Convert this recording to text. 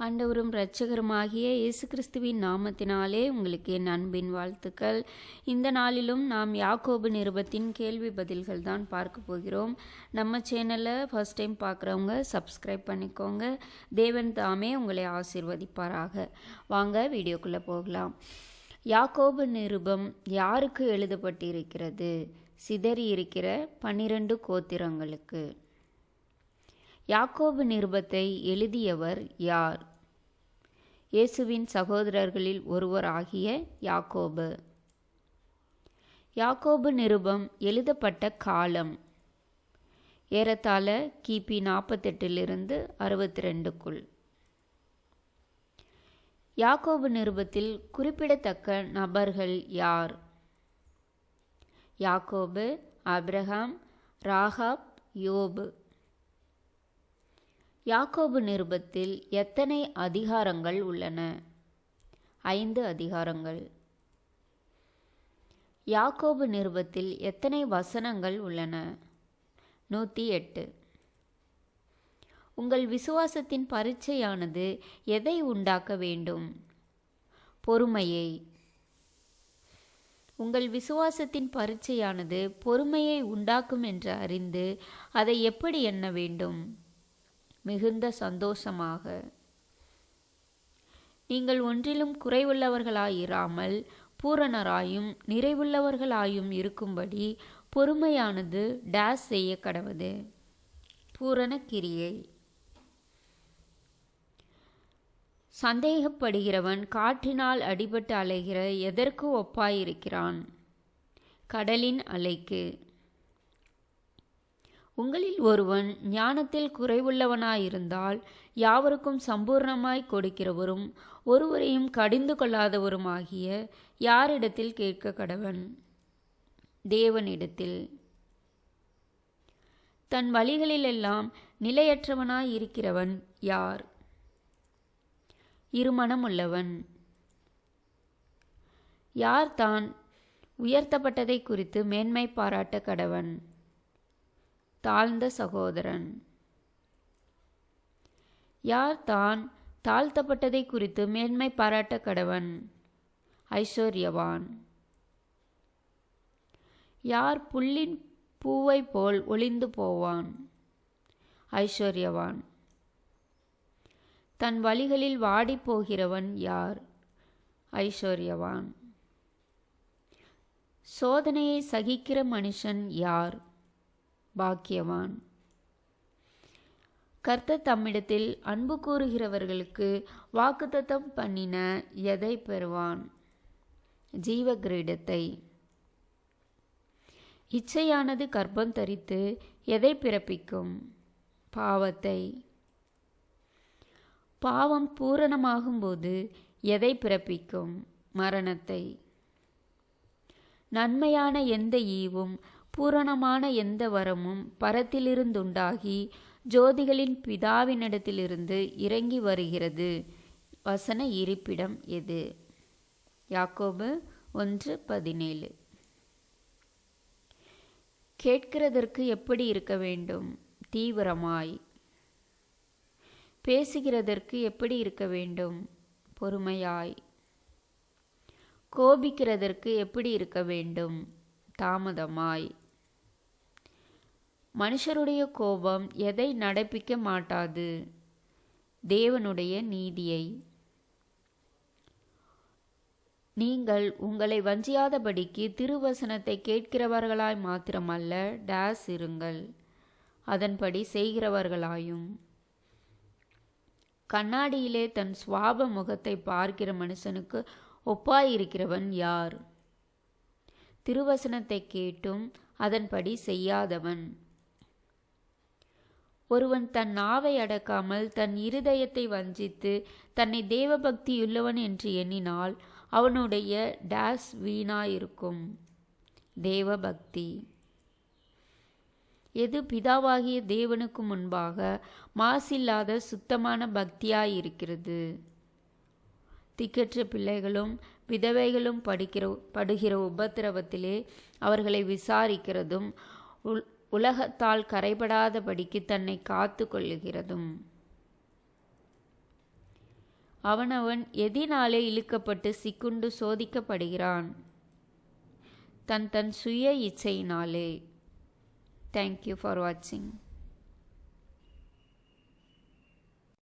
ஆண்டவரும் இரட்சகருமாகிய இயேசு கிறிஸ்துவின் நாமத்தினாலே உங்களுக்கு என் அன்பின் வாழ்த்துக்கள். இந்த நாளிலும் நாம் யாக்கோபு நிருபத்தின் கேள்வி பதில்கள் தான் பார்க்க போகிறோம். நம்ம சேனலை ஃபர்ஸ்ட் டைம் பார்க்குறவங்க சப்ஸ்கிரைப் பண்ணிக்கோங்க. தேவன் தாமே உங்களை ஆசிர்வதிப்பாராக. வாங்க வீடியோக்குள்ளே போகலாம். யாக்கோபு நிருபம் யாருக்கு எழுதப்பட்டிருக்கிறது? சிதறி இருக்கிற பன்னிரண்டு கோத்திரங்களுக்கு. யாக்கோபு நிருபத்தை எழுதியவர் யார்? இயேசுவின் சகோதரர்களில் ஒருவராகிய யாக்கோபு. யாக்கோபு நிருபம் எழுதப்பட்ட காலம். ஏறத்தாழ கிபி நாற்பத்தெட்டிலிருந்து அறுபத்தி ரெண்டுக்குள் யாக்கோபு நிருபத்தில் குறிப்பிடத்தக்க நபர்கள் யார்? யாக்கோபு அப்ரஹாம் ராகாப் யோபு. யாக்கோபு நிருபத்தில் எத்தனை அதிகாரங்கள் உள்ளன? ஐந்து அதிகாரங்கள். யாக்கோபு நிருபத்தில் எத்தனை வசனங்கள் உள்ளன? நூற்றி எட்டு. உங்கள் விசுவாசத்தின் பரீட்சையானது எதை உண்டாக்க வேண்டும்? பொறுமையை. உங்கள் விசுவாசத்தின் பரீட்சையானது பொறுமையை உண்டாக்கும் என்று அறிந்து அதை எப்படி எண்ண வேண்டும்? மிகுந்த சந்தோஷமாக. நீங்கள் ஒன்றிலும் குறைவுள்ளவர்களாயிராமல் பூரணராயும் நிறைவுள்ளவர்களாயும் இருக்கும்படி பொறுமையானது டேஸ் செய்ய கடவுது. பூரண கிரியை. சந்தேகப்படுகிறவன் காற்றினால் அடிபட்டு அலைகிற எதற்கு ஒப்பாயிருக்கிறான்? கடலின் அலைக்கு. உங்களில் ஒருவன் ஞானத்தில் குறைவுள்ளவனாயிருந்தால் யாவருக்கும் சம்பூர்ணமாய் கொடுக்கிறவரும் ஒருவரையும் கடிந்து கொள்ளாதவருமாகிய யாரிடத்தில் கேட்க கடவன்? தேவனிடத்தில். தன் வழிகளிலெல்லாம் நிலையற்றவனாய் இருக்கிறவன் யார்? இருமனமுள்ளவன். யார் தான் உயர்த்தப்பட்டதை குறித்து மேன்மை பாராட்ட கடவன்? தாழ்ந்த சகோதரன். யார் தான் தாழ்த்தப்பட்டதை குறித்து மேன்மை பாராட்ட கடவன்? ஐஸ்வர்யவான். யார் புல்லின் பூவை போல் ஒளிந்து போவான்? ஐஸ்வர்யவான். தன் வழிகளில் வாடி போகிறவன் யார்? ஐஸ்வர்யவான். சோதனையை சகிக்கிற மனுஷன் யார்? பாக்கியவான். கர்த்தர் தம்மிடத்தில் அன்பு கூறுகிறவர்களுக்கு வாக்குத்தத்தம் பண்ணின எதை பெறுவான்? ஜீவ கிரீடத்தை இச்சையானது கர்ப்பம் தரித்து எதை பிறப்பிக்கும்? பாவத்தை. பாவம் பூரணமாகும்போது எதை பிறப்பிக்கும்? மரணத்தை. நன்மையான எந்த ஈவும் பூரணமான எந்த வரமும் பரத்திலிருந்துண்டாகி ஜோதிகளின் பிதாவினிடத்திலிருந்து இறங்கி வருகிறது. வசன இருப்பிடம் எது? யாக்கோபு ஒன்று பதினேழு. கேட்கிறதற்கு எப்படி இருக்க வேண்டும்? தீவிரமாய். பேசுகிறதற்கு எப்படி இருக்க வேண்டும்? பொறுமையாய். கோபிக்கிறதற்கு எப்படி இருக்க வேண்டும்? தாமதமாய். மனுஷருடைய கோபம் எதை நடப்பிக்க மாட்டாது. தேவனுடைய நீதியை. நீங்கள் உங்களை வஞ்சியாதபடிக்கு திருவசனத்தை கேட்கிறவர்களாய் மாத்திரமல்ல டேஸ் இருங்கள். அதன்படி செய்கிறவர்களாயும். கண்ணாடியிலே தன் சுவாப முகத்தை பார்க்கிற மனுஷனுக்கு ஒப்பாயிருக்கிறவன் யார்? திருவசனத்தை கேட்டும் அதன்படி செய்யாதவன். ஒருவன் தன் நாவை அடக்காமல் தன் இருதயத்தை வஞ்சித்து தன்னை தேவபக்தியுள்ளவன் என்று எண்ணினால் அவனுடைய டேஸ் வீணாயிருக்கும். தேவபக்தி. எது பிதாவாகிய தேவனுக்கு முன்பாக மாசில்லாத சுத்தமான பக்தியாயிருக்கிறது. திக்கற்ற பிள்ளைகளும் விதவைகளும் படிக்கிற படுகிற உபத்திரவத்திலே அவர்களை விசாரிக்கிறதும் உள் உலகத்தால் கரைபடாதபடிக்கு தன்னை காத்து கொள்ளுகிறதும். அவனவன் எதினாலே இழுக்கப்பட்டு சிக்குண்டு சோதிக்கப்படுகிறான். தன் தன் சுய இச்சையினாலே. தேங்க்யூ ஃபார் வாட்சிங்